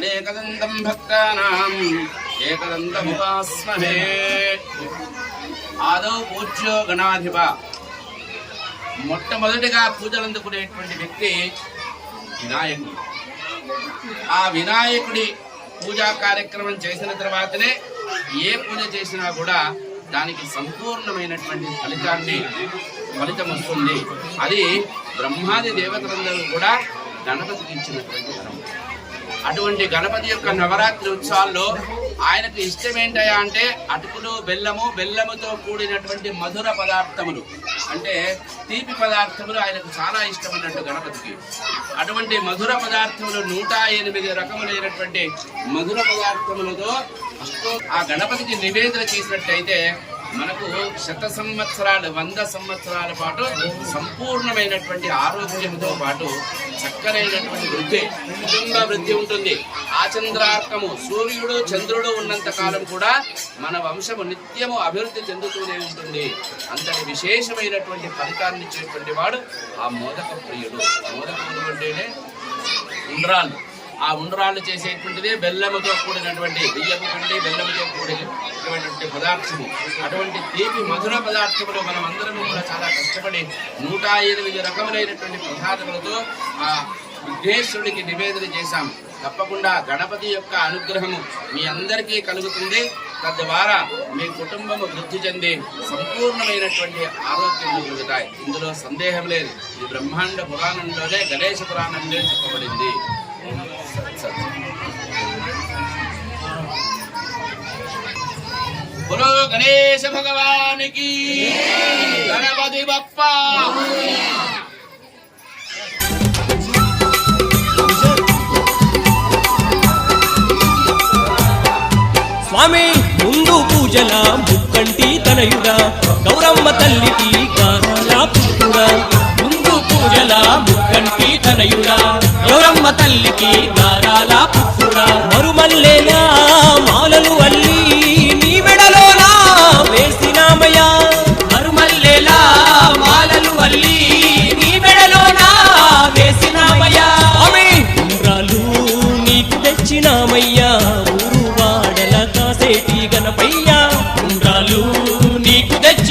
అనేకదంతం భక్తానాం ఏకదంతముపాస్మహే. ఆదౌ పూజ్యో గణాధిప. మొట్టమొదటిగా పూజలు అందుకునేటువంటి వ్యక్తి వినాయకుడు. ఆ వినాయకుడి పూజా కార్యక్రమం చేసిన తర్వాతనే ఏ పూజ చేసినా కూడా దానికి సంపూర్ణమైనటువంటి ఫలితాన్ని ఫలితం వస్తుంది. అది బ్రహ్మాది దేవతలందరూ కూడా గణపతికి ఇచ్చినటువంటి వరం అటువంటి గణపతి యొక్క నవరాత్రి ఉత్సవాల్లో ఆయనకు ఇష్టం ఏంటయా అంటే అటుకులు బెల్లము బెల్లముతో కూడినటువంటి మధుర పదార్థములు. అంటే తీపి పదార్థములు ఆయనకు చాలా ఇష్టం అన్నట్టు గణపతికి. అటువంటి మధుర పదార్థములు నూట ఎనిమిది రకములైనటువంటి మధుర పదార్థములతో ఆ గణపతికి నివేదన చేసినట్టయితే మనకు శత సంవత్సరాలు వంద సంవత్సరాల పాటు సంపూర్ణమైనటువంటి ఆరోగ్యంతో పాటు చక్కనైనటువంటి వృద్ధి కుటుంబ వృద్ధి ఉంటుంది. ఆచంద్రార్కము సూర్యుడు చంద్రుడు ఉన్నంత కాలం కూడా మన వంశము నిత్యము అభివృద్ధి చెందుతూనే ఉంటుంది. అంతటి విశేషమైనటువంటి ఫలితాన్ని ఇచ్చేటువంటి వాడు ఆ మోదక ప్రియుడు. మోదకములు అంటేనే ఉండ్రాళ్ళు. ఆ ఉండ్రాళ్ళు చేసేటువంటిదే బెల్లముతో కూడినటువంటి బియ్యపు పిండి బెల్లముతో కూడినటువంటి పదార్థము. అటువంటి తీపి మధుర పదార్థములు మనం అందరం కూడా చాలా కష్టపడి నూట ఎనిమిది రకములైనటువంటి ప్రసాదములతో ఆ విఘ్నేశ్వరుడికి నివేదన చేశాం. తప్పకుండా గణపతి యొక్క అనుగ్రహము మీ అందరికీ కలుగుతుంది. తద్వారా మీ కుటుంబము వృద్ధి చెంది సంపూర్ణమైనటువంటి ఆరోగ్యం కలుగుతాయి ఇందులో సందేహం లేదు. ఇది బ్రహ్మాండ పురాణంలోనే గణేశ పురాణంలో చెప్పబడింది. సత్. బోలో గణేశ భగవానికి గణపతి బప్ప స్వామి ముందు పూజల ముక్కంటి తనయుడా? గౌరమ్మ తల్లికి గారాల పుట్టుడా ముందు పూజల ముక్కంటి తనయుడా? గౌరమ్మ తల్లికి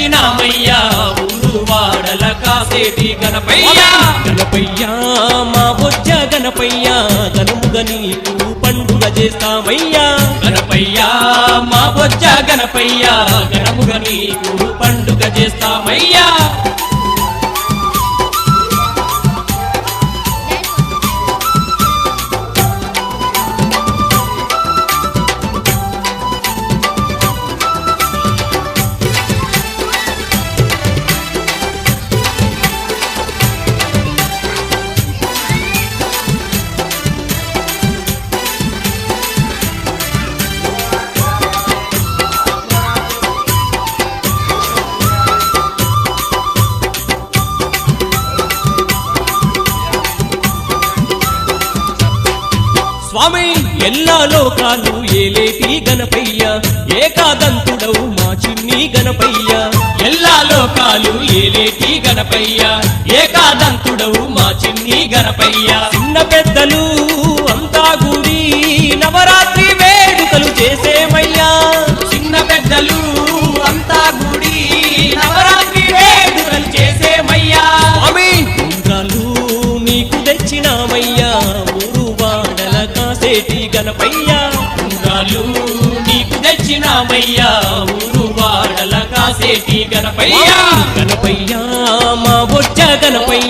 తెచ్చినామయ్యా ఊరు వాడల కాసేటి గణపయ్యా. గణపయ్యా మా బొజ్జ గణపయ్యా గనుముగ నీకు పండుగ చేస్తామయ్యా. గణపయ్యా మా బొజ్జ గణపయ్యా గణముగ నీకు పండుగ చేస్తామయ్యా. స్వామి ఎల్లా లోకాలు ఏలేటి గణపయ్య? ఏకాదంతుడవు మా చిన్ని గణపయ్య. ఎల్లా లోకాలు ఏలేటి గణపయ్య? ఏకాదంతుడవు మా చిన్ని గణపయ్య. చిన్న పెద్దలు చేసినామయ్యా ఊరు వాడల కాసేటి గణపయ్యా. గణపయ్యా మా బొచ్చ గణపయ్య.